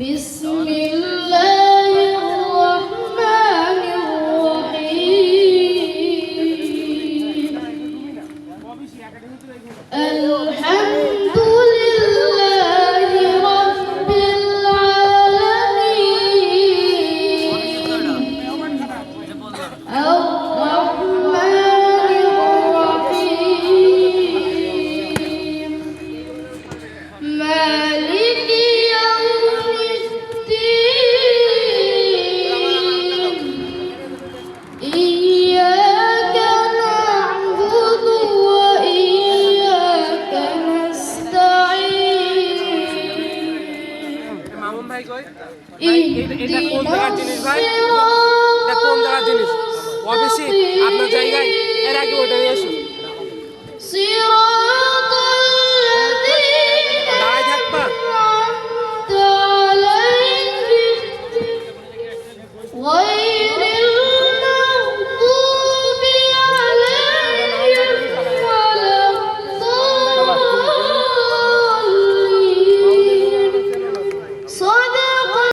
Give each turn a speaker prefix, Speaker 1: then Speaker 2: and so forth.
Speaker 1: Bismillah.
Speaker 2: Mamun ভাই কই?
Speaker 1: এটা কোন জায়গার জিনিস ভাই? এটা কোন জায়গার জিনিস? অফিসে আপনার জায়গায়? এর আগে ওটা নিয়ে